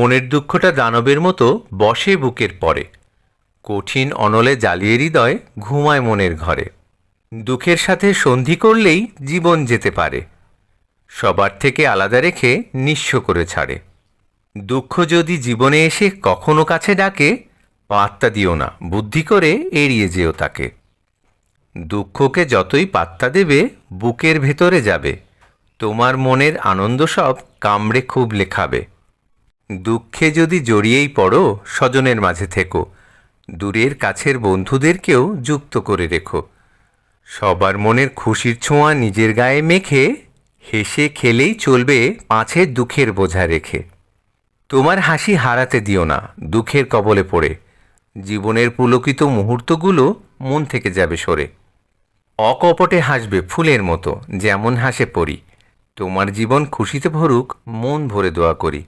মনের দুঃখটা দানবের মতো বসে বুকের পরে। কঠিন অনলে জ্বালিয়ে হৃদয় ঘুমায় মনের ঘরে। দুঃখের সাথে সন্ধি করলেই জীবন যেতে পারে। সবার থেকে আলাদা রেখে নিঃস্ব করে ছাড়ে। দুঃখ যদি জীবনে এসে কখনো কাছে ডাকে, পাত্তা দিও না, বুদ্ধি করে এড়িয়ে যেও তাকে। দুঃখকে যতই পাত্তা দেবে, বুকের ভেতরে যাবে। তোমার মনের আনন্দ সব কামড়ে খুব লেখাবে। দুঃখে যদি জড়িয়েই পড়ো, স্বজনের মাঝে থেকো। দূরের কাছের বন্ধুদেরকেও যুক্ত করে রেখো। সবার মনের খুশির ছোঁয়া নিজের গায়ে মেখে, হেসে খেলেই চলবে পাঁচের দুঃখের বোঝা রেখে। তোমার হাসি হারাতে দিও না, দুঃখের কবলে পড়ে। জীবনের পুলকিত মুহূর্তগুলো মন থেকে যাবে সরে। অকপটে হাসবে ফুলের মতো, যেমন হাসে পড়ি তোমার জীবন খুশিতে ভরুক, মন ভরে দোয়া করি।